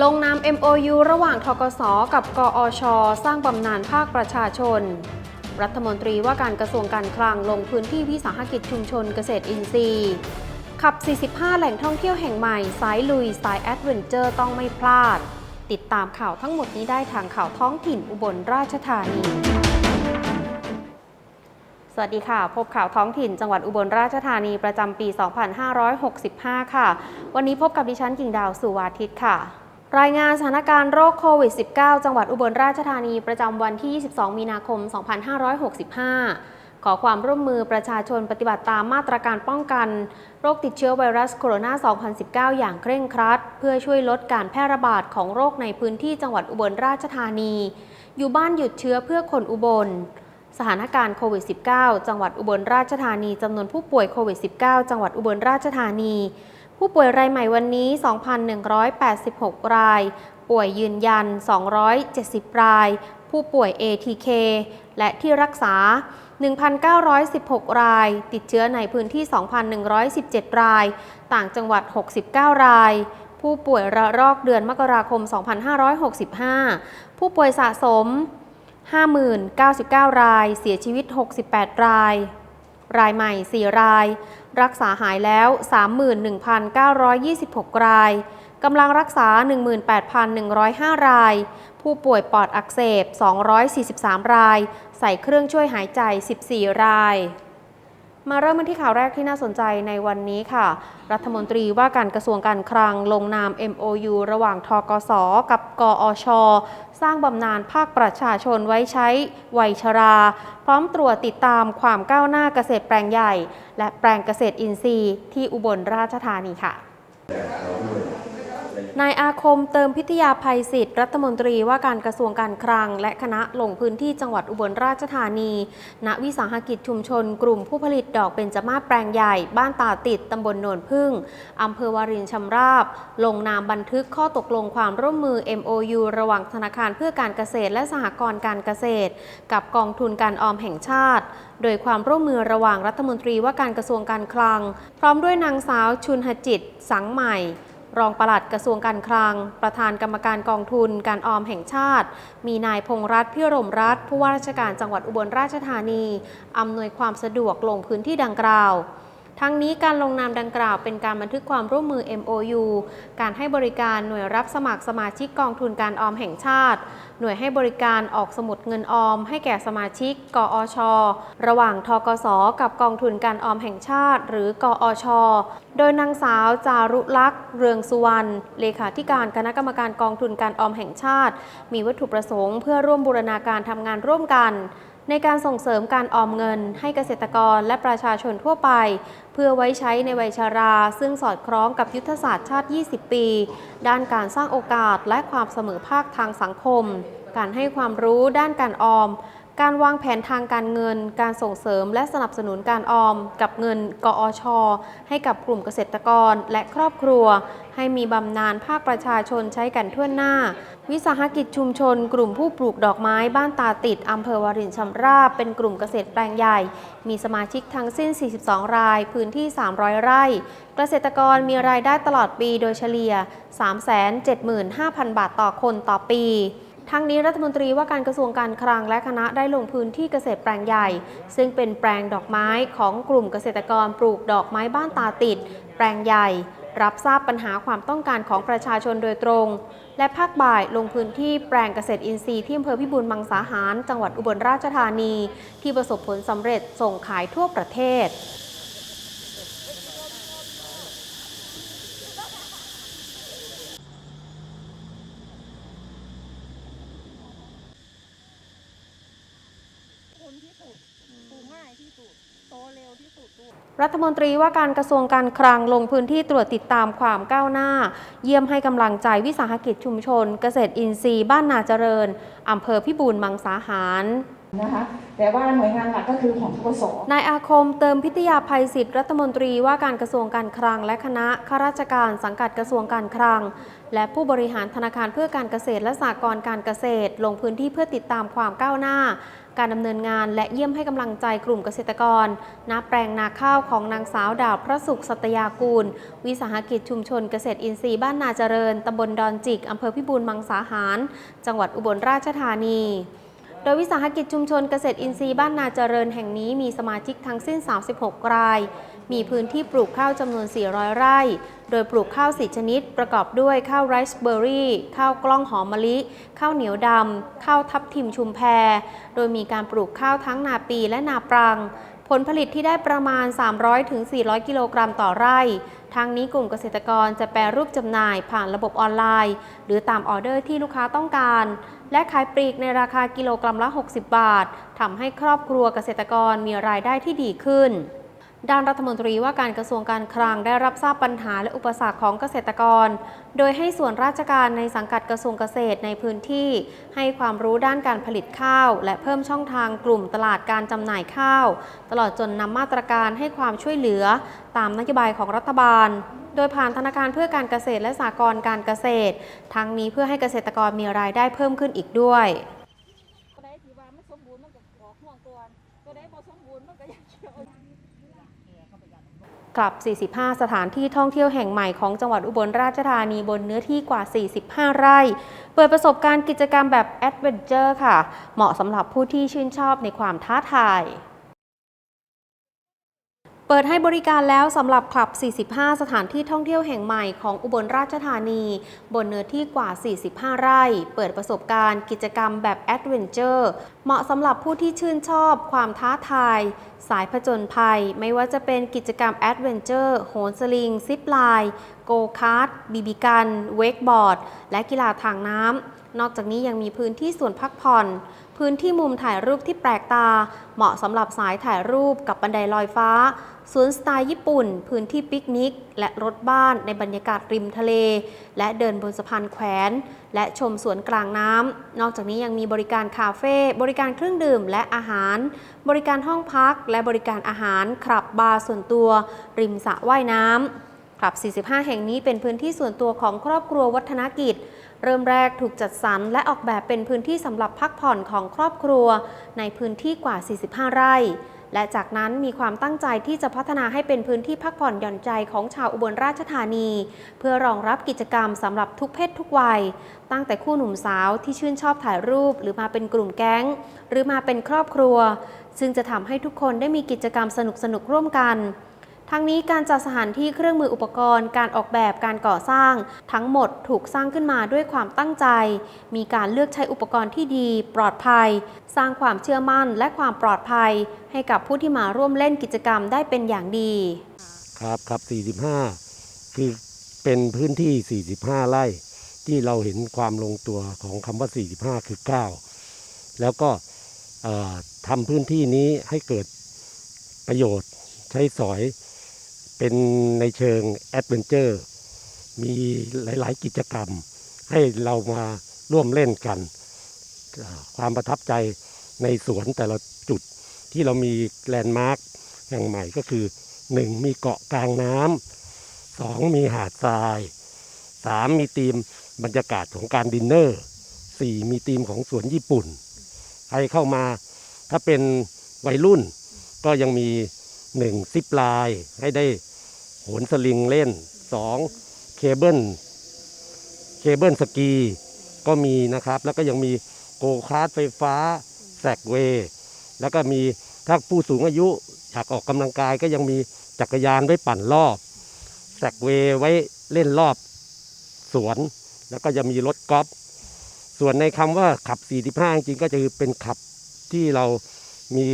ลงนาม MOU ระหว่างทกส กับกอช สร้างบำนาญภาคประชาชน รัฐมนตรีว่าการกระทรวงการคลังลงพื้นที่วิสาหกิจชุมชนเกษตรอินทรีย์ ขับ 45 แหล่งท่องเที่ยวแห่งใหม่ สายลุย สายแอดเวนเจอร์ต้องไม่พลาด ติดตามข่าวทั้งหมดนี้ได้ทางข่าวท้องถิ่นอุบลราชธานี สวัสดีค่ะ พบข่าวท้องถิ่นจังหวัดอุบลราชธานีประจำปี 2565 ค่ะ วันนี้พบกับดิฉันกิ่งดาวสุวาทิตค่ะ รายงานสถานการณ์โรคโควิด -19 จังหวัดอุบลราชธานีประจำวันที่ 22 มีนาคม 2565 ขอความร่วมมือประชาชนปฏิบัติตามมาตรการป้องกัน โรคติดเชื้อไวรัสโคโรนา 2019 อย่างเคร่งครัด เพื่อช่วยลดการแพร่ระบาดของโรคในพื้นที่จังหวัดอุบลราชธานี อยู่บ้านหยุดเชื้อเพื่อคนอุบล สถานการณ์โควิด -19 จังหวัดอุบลราชธานีจำนวนผู้ป่วยโควิด -19 จังหวัดอุบลราชธานี ผู้ป่วยรายใหม่วันนี้ 2,186 ราย ป่วยยืนยัน 270 ราย ผู้ป่วย ATK และที่รักษา 1,916 ราย ติดเชื้อในพื้นที่ 2,117 ราย ต่างจังหวัด 69 ราย ผู้ป่วยระลอกเดือนมกราคม 2565 ผู้ป่วยสะสม 50,099 ราย เสียชีวิต 68 ราย รายใหม่ 4 ราย รักษาหายแล้ว 31,926 ราย กำลังรักษา 18,105 ราย ผู้ป่วยปอดอักเสบ 243 ราย ใส่เครื่องช่วยหายใจ 14 ราย มาเริ่มกันที่ข่าวแรกที่น่าสนใจในวันนี้ค่ะ รัฐมนตรีว่าการกระทรวงการคลังลงนาม MOU ระหว่างทกส กับกอช สร้างบำนาญภาคประชาชนไว้ใช้วัยชรา พร้อมตรวจติดตามความก้าวหน้าเกษตรแปลงใหญ่ และแปลงเกษตรอินทรีย์ที่อุบลราชธานีค่ะ นายอาคมเติมพิทยาภัยศิษย์รัฐมนตรีว่าการกระทรวงการคลัง และคณะลงพื้นที่จังหวัดอุบลราชธานี ณ วิสาหกิจชุมชน กลุ่มผู้ผลิตดอกเบญจมาศแปลงใหญ่ บ้านตาติด ตำบลโนนพึ่ง อำเภอวารินชำราบ ลงนามบันทึกข้อตกลงความร่วมมือ MOU ระหว่างธนาคารเพื่อการเกษตรและสหกรณ์การเกษตร กับกองทุนการออมแห่งชาติ โดยความร่วมมือระหว่างรัฐมนตรีว่าการกระทรวงการคลัง พร้อมด้วยนางสาวชุนหจิต สังใหม่ รองปลัดกระทรวงการคลัง ประธานกรรมการกองทุน การออมแห่งชาติ มีนายพงษ์รัฐพิรมรัฐผู้ว่าราชการจังหวัดอุบลราชธานีอำนวยความสะดวกลงพื้นที่ดังกล่าว ทั้งนี้การลงนามดังกล่าวเป็นการบันทึกความร่วมมือ MOU การให้บริการหน่วยรับสมัครสมาชิกกองทุนการออมแห่งชาติ หน่วยให้บริการออกสมุดเงินออม ให้แก่สมาชิก กอช ระหว่างทกส กับกองทุนการออมแห่งชาติ หรือกอช โดยนางสาวจารุลักษ์ เรืองสุวรรณ เลขาธิการคณะกรรมการกองทุนการออมแห่งชาติ มีวัตถุประสงค์เพื่อร่วมบูรณาการทำงานร่วมกัน ในการส่งเสริมการออมเงินให้เกษตรกรและประชาชนทั่วไป เพื่อไว้ใช้ในวัยชารา ซึ่งสอดคล้องกับยุทธศาสตร์ชาติ 20 ปี ด้านการสร้างโอกาสและความเสมอภาคทางสังคม การให้ความรู้ด้านการออม การวางแผนทางการเงิน การส่งเสริมและสนับสนุนการออม กับเงินกอช ให้กับกลุ่มเกษตรกรและครอบครัว ให้มีบำนาญภาคประชาชนใช้กันทั่วหน้า วิสาหกิจชุมชน กลุ่มผู้ปลูกดอกไม้บ้านตาติดอำเภอวารินชำราบเป็นกลุ่มเกษตรแปลงใหญ่ มีสมาชิกทั้งสิ้น 42 ราย พื้นที่ 300 ไร่ เกษตรกรมีรายได้ตลอดปีโดยเฉลี่ย 375,000 บาทต่อคนต่อปี ทั้งนี้รัฐมนตรีว่าการกระทรวงการคลังและคณะได้ลงพื้นที่เกษตรแปลงใหญ่ ซึ่งเป็นแปลงดอกไม้ของกลุ่มเกษตรกรปลูกดอกไม้บ้านตาติด แปลงใหญ่ รับทราบปัญหาความต้องการของประชาชนโดยตรง และภาคบ่ายลงพื้นที่แปลงเกษตรอินทรีย์ที่อำเภอพิบูลมังสาหาร จังหวัดอุบลราชธานี ที่ประสบผลสำเร็จส่งขายทั่วประเทศ ที่สุดปลูกง่ายที่สุดโตเร็วที่สุดด้วยรัฐมนตรีว่าการกระทรวงการคลังลงพื้นที่ตรวจติดตามความก้าวหน้า เยี่ยมให้กำลังใจวิสาหกิจชุมชน เกษตรอินทรีย์บ้านนาเจริญอำเภอพิบูลมังสาหาร นะคะแต่ว่าหน่วยงานหลักก็คือของทกศนายอาคมเติมพิทยาภัยศิษย์รัฐมนตรีว่าการกระทรวงการคลัง และคณะข้าราชการสังกัดกระทรวงการคลัง และผู้บริหารธนาคารเพื่อการเกษตรและสหกรณ์การเกษตร ลงพื้นที่เพื่อติดตามความก้าวหน้า การดำเนินงานและเยี่ยมให้กำลังใจกลุ่มเกษตรกรณแปลงนาข้าวของนางสาวดาวพระสุขสัตยากูล วิสาหกิจชุมชนเกษตรอินทรีย์บ้านนาเจริญตำบลดอนจิกอำเภอพิบูลมังสาหาร จังหวัดอุบลราชธานี โดยวิสาหกิจชุมชนเกษตรอินทรีย์บ้านนาเจริญแห่งนี้มีสมาชิกทั้งสิ้น 36 ราย มีพื้นที่ปลูกข้าวจำนวน 400 ไร่ โดยปลูกข้าวสีชนิด ประกอบด้วยข้าวไรซ์เบอร์รี่ ข้าวกล้องหอมมะลิ ข้าวเหนียวดำ ข้าวทับทิมชุมแพ โดยมีการปลูกข้าวทั้งนาปีและนาปรัง ผลผลิตที่ได้ประมาณ 300-400 กิโลกรัมต่อไร่ทั้งนี้กลุ่มเกษตรกรจะแปรรูปจำหน่ายผ่านระบบออนไลน์ หรือตามออเดอร์ที่ลูกค้าต้องการ และขายปลีกในราคากิโลกรัมละ 60 บาททำให้ครอบครัวเกษตรกรมีรายได้ที่ดีขึ้นด้านรัฐมนตรีว่าการกระทรวงการคลังได้รับทราบปัญหาและอุปสรรคของเกษตรกร โดยให้ส่วนราชการในสังกัดกระทรวงเกษตรในพื้นที่ ให้ความรู้ด้านการผลิตข้าว และเพิ่มช่องทางกลุ่มตลาดการจำหน่ายข้าว ตลอดจนนำมาตรการให้ความช่วยเหลือ ตามนโยบายของรัฐบาล โดยผ่านธนาคารเพื่อการเกษตรและสหกรณ์การเกษตร ทั้งนี้เพื่อให้เกษตรกรมีรายได้เพิ่มขึ้นอีกด้วยกลับ 45 สถานที่ท่องเที่ยวแห่งใหม่ของจังหวัดอุบลราชธานีบนเนื้อที่กว่า 45 ไร่ เปิดประสบการณ์กิจกรรมแบบแอดเวนเจอร์ค่ะ เหมาะสำหรับผู้ที่ชื่นชอบในความท้าทาย เปิดให้บริการแล้วสำหรับคลับ 45 สถานที่ท่องเที่ยวแห่งใหม่ของอุบลราชธานี บนเนื้อที่กว่า 45 ไร่ เปิดประสบการณ์กิจกรรมแบบแอดเวนเจอร์ เหมาะสำหรับผู้ที่ชื่นชอบความท้าทาย สายผจญภัย ไม่ว่าจะเป็นกิจกรรมแอดเวนเจอร์โหนสลิง ซิปไลน์โกคาร์ดบีบีกัน เวกบอร์ด และกีฬาทางน้ำ นอกจากนี้ยังมีพื้นที่ส่วนพักผ่อน พื้นที่มุมถ่ายรูปที่แปลกตา เหมาะสำหรับสายถ่ายรูปกับบันไดลอยฟ้า สวนสไตล์ญี่ปุ่น พื้นที่ปิกนิก และรถบ้านในบรรยากาศริมทะเล และเดินบนสะพานแขวน และชมสวนกลางน้ำ นอกจากนี้ยังมีบริการคาเฟ่ บริการเครื่องดื่มและอาหาร บริการห้องพัก และบริการอาหารคลับบาร์ส่วนตัว ริมสระว่ายน้ำคลับ 45 แห่งนี้เป็นพื้นที่ส่วนตัวของครอบครัววัฒนกิจ เริ่มแรกถูกจัดสรรและออกแบบเป็นพื้นที่สำหรับพักผ่อนของครอบครัว ในพื้นที่กว่า 45 ไร่ และจากนั้นมีความตั้งใจที่จะพัฒนาให้เป็นพื้นที่พักผ่อนหย่อนใจของชาวอุบลราชธานี เพื่อรองรับกิจกรรมสำหรับทุกเพศทุกวัย ตั้งแต่คู่หนุ่มสาวที่ชื่นชอบถ่ายรูป หรือมาเป็นกลุ่มแก๊ง หรือมาเป็นครอบครัว ซึ่งจะทำให้ทุกคนได้มีกิจกรรมสนุกๆร่วมกัน ทั้งนี้การจัดสถานที่เครื่องมืออุปกรณ์ การออกแบบการก่อสร้าง ทั้งหมดถูกสร้างขึ้นมาด้วยความตั้งใจ มีการเลือกใช้อุปกรณ์ที่ดี ปลอดภัย สร้างความเชื่อมั่นและความปลอดภัย ให้กับผู้ที่มาร่วมเล่นกิจกรรมได้เป็นอย่างดี ครับครับ 45 คือเป็นพื้นที่ 45 ไร่ ที่เราเห็นความลงตัวของคำว่า 45 คือ 9 แล้วก็ทำพื้นที่นี้ให้เกิดประโยชน์ใช้สอย เป็นในเชิงแอดเวนเจอร์มีหลาย ๆ กิจกรรม ให้เรามาร่วมเล่นกัน ความประทับใจในสวนแต่ละจุดที่เรามีแลนด์มาร์คแห่งใหม่ก็คือหนึ่งมีเกาะกลางน้ำสองมีหาดทรายสามมีธีมบรรยากาศของการดินเนอร์สี่มีธีมของสวนญี่ปุ่น ใครเข้ามาถ้าเป็นวัยรุ่นก็ยังมีหนึ่งซิปลน์ให้ได้ โหนสลิงเล่นสองเคเบิลเคเบิลสกี ก็มีนะครับ แล้วก็ยังมีโกคาร์ทไฟฟ้าแซกเวย์แล้วก็มีถ้าผู้สูงอายุอยากออกกำลังกายก็ยังมีจักรยานไว้ปั่นรอบแซกเวย์ไว้เล่นรอบสวน แล้วก็จะมีรถกอล์ฟส่วนในคำว่าขับ 45 จริงก็จะคือเป็นขับที่เรามี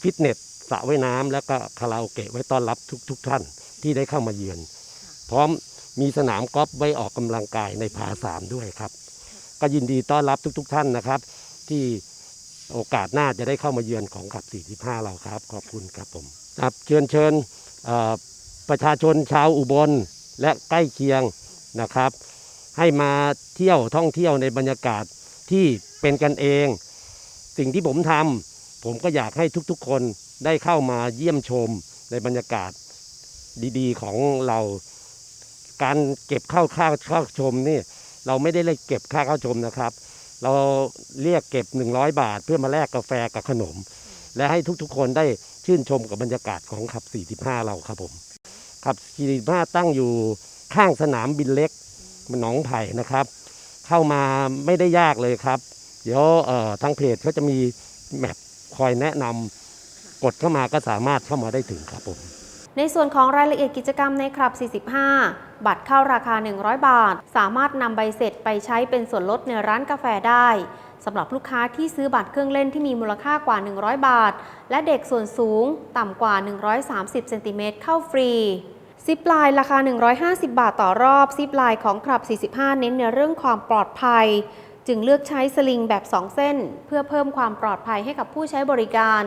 ฟิตเนส สระว่ายน้ำแล้วก็คาราโอเกะไว้ต้อนรับทุกๆทท่านที่ได้เข้ามาเยือน พร้อมมีสนามกอล์ฟไว้ออกกำลังกายในผาสามด้วยครับ ก็ยินดีต้อนรับทุกๆท่านนะครับ ที่โอกาสหน้าจะได้เข้ามาเยือนของขับ 45 เราครับ ขอบคุณครับผมครับเชิญเชิญเอ่อประชาชนชาวอุบลและใกล้เคียงนะครับ ให้มาเที่ยวท่องเที่ยวในบรรยากาศที่เป็นกันเอง สิ่งที่ผมทผมก็อยากให้ทุกๆคน ได้เข้ามาเยี่ยมชมในบรรยากาศดีๆของเรา การเก็บเข้าค่าเข้าชมนี่เราไม่ได้เรียกเก็บค่าเข้าชมนะครับ เราเรียกเก็บ 100 บาท เพื่อมาแลกกาแฟกับขนม และให้ทุกๆคนได้ชื่นชมกับบรรยากาศของขับ 45 เราครับผมขับ 45 ตั้งอยู่ข้างสนามบินเล็กหนองไผ่นะครับ เข้ามาไม่ได้ยากเลยครับ เดี๋ยวทางเพจเขาจะมีแมปคอยแนะนำ กดเข้ามาก็สามารถเข้ามาได้ถึงครับผมในส่วนของรายละเอียดกิจกรรมในคลับ 45 บัตรเข้าราคา 100 บาท สามารถนำใบเสร็จไปใช้เป็นส่วนลดในร้านกาแฟได้สำหรับลูกค้าที่ซื้อบัตรเครื่องเล่นที่มีมูลค่ากว่า 100 บาท และเด็กส่วนสูงต่ำกว่า 130 เซนติเมตรเข้าฟรี ซิปลน์ราคา 150 บาทต่อรอบ ซิปลน์ของคลับ 45 เน้นในเรื่องความปลอดภัย จึงเลือกใช้สลิงแบบ 2 เส้น เพื่อเพิ่มความปลอดภัยให้กับผู้ใช้บริการ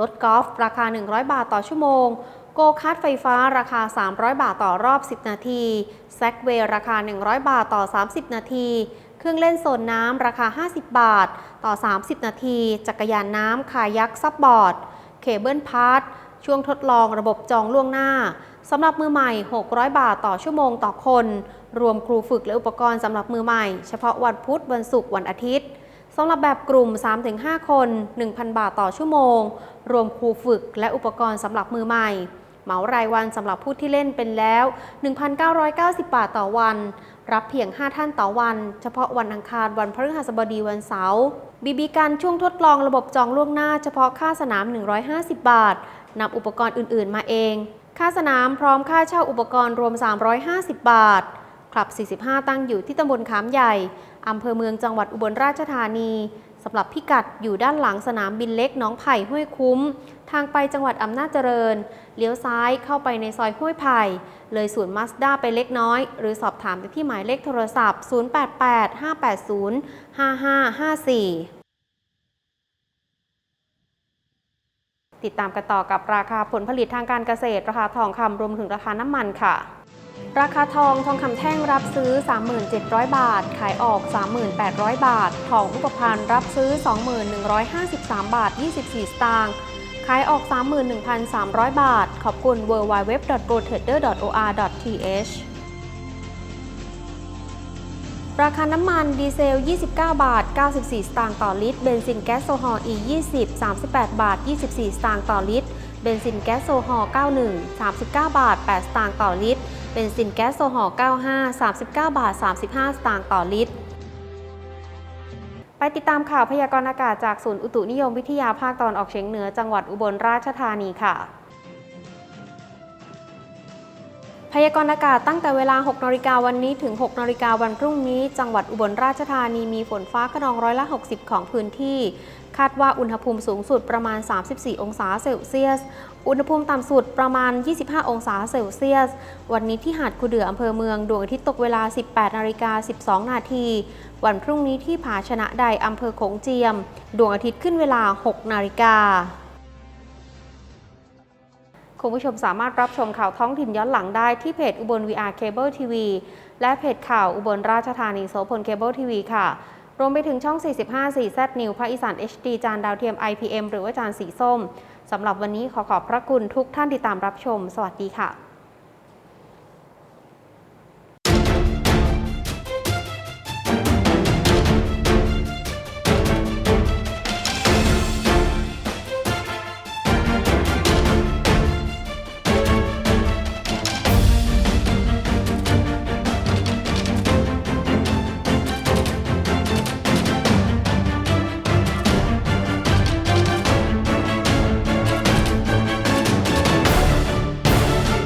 รถกอล์ฟราคา 100 บาทต่อชั่วโมง โกคาร์ทไฟฟ้าราคา 300 บาทต่อรอบ 10 นาทีแซกเวย์ราคา 100 บาทต่อ 30 นาที เครื่องเล่นโซนน้ำราคา 50 บาทต่อ 30 นาที จักรยานน้ำคายักซับบอร์ด เคเบิลพาร์ทช่วงทดลองระบบจองล่วงหน้าสำหรับมือใหม่ 600 บาทต่อชั่วโมงต่อคน รวมครูฝึกและอุปกรณ์สำหรับมือใหม่ เฉพาะวันพุธวันศุกร์วันอาทิตย์ สำหรับแบบกลุ่ม 3-5 คน 1,000 บาทต่อชั่วโมง รวมครูฝึกและอุปกรณ์สำหรับมือใหม่ เหมารายวันสำหรับผู้ที่เล่นเป็นแล้ว 1,990 บาทต่อวัน รับเพียง 5 ท่านต่อวัน เฉพาะวันอังคาร วันพฤหัสบดี วันเสาร์ บีบีการช่วงทดลองระบบจองล่วงหน้า เฉพาะค่าสนาม 150 บาท นำอุปกรณ์อื่น ๆ มาเอง ค่าสนามพร้อมค่าเช่าอุปกรณ์รวม 350 บาท คลับ 45 ตั้งอยู่ที่ตำบลขามใหญ่ อำเภอเมืองจังหวัดอุบลราชธานีสำหรับพิกัดอยู่ด้านหลังสนามบินเล็กน้องไผ่ห้วยคุ้ม ทางไปจังหวัดอำนาจเจริญ เลี้ยวซ้ายเข้าไปในซอยห้วยไผ่ เลยศูนย์มาสด้าไปเล็กน้อย หรือสอบถามไปที่หมายเลขโทรศัพท์ 088 580 5554ติดตามกันต่อกับราคาผลผลิตทางการเกษตร ราคาทองคำรวมถึงราคาน้ำมันค่ะ ราคาทองทองคำแท่งรับซื้อ 3,700 บาท ขายออก 3,800 บาท ทองรูปพรรณรับซื้อ 21,153 บาท 24 สตางค์ ขายออก 31,300 บาท ขอบคุณ w w w p r o t r a d e r o r t h ราคาน้ำมันดีเซล 29 บาท 94 สตางค์ต่อลิตร เบนซินแก๊สโซฮอล์ E20 38 บาท 24 สตางค์ต่อลิตร เบนซินแก๊สโซฮอล์ 91 39 บาท 8 สตางค์ต่อลิตร เบนซินแก๊สโซฮอล์95 39 บาท 35 สตางค์ต่อลิตร ไปติดตามข่าวพยากรณ์อากาศจากศูนย์อุตุนิยมวิทยาภาคตะวันออกเฉียงเหนือจังหวัดอุบลราชธานีค่ะพยากรณ์อากาศตั้งแต่เวลา 6นาฬิกาวันนี้ถึง 6นาฬิกาวันพรุ่งนี้ จังหวัดอุบลราชธานีมีฝนฟ้าขนองร้อยละ 60 ของพื้นที่ คาดว่าอุณหภูมิสูงสุดประมาณ 34 องศาเซลเซียส อุณหภูมิต่ำสุดประมาณ 25 องศาเซลเซียส วันนี้ที่หาดคูเดืออำเภอเมือง ดวงอาทิตย์ตกเวลา 18 นาฬิกา 12 นาที วันพรุ่งนี้ที่ผาชนะใดอำเภอโขงเจียม ดวงอาทิตย์ขึ้นเวลา 6 นาฬิกาคุณผู้ชมสามารถรับชมข่าวท้องถิ่นย้อนหลังได้ที่เพจอุบล VR Cable TV และเพจข่าวอุบลราชธานีโสพลเคเบิลทีวีค่ะ รวมไปถึงช่อง 45 4 Z New ภาคอีสาน HD จานดาวเทียม IPM หรือว่าจานสีส้มสำหรับวันนี้ขอขอบพระคุณทุกท่านที่ตามรับชม สวัสดีค่ะ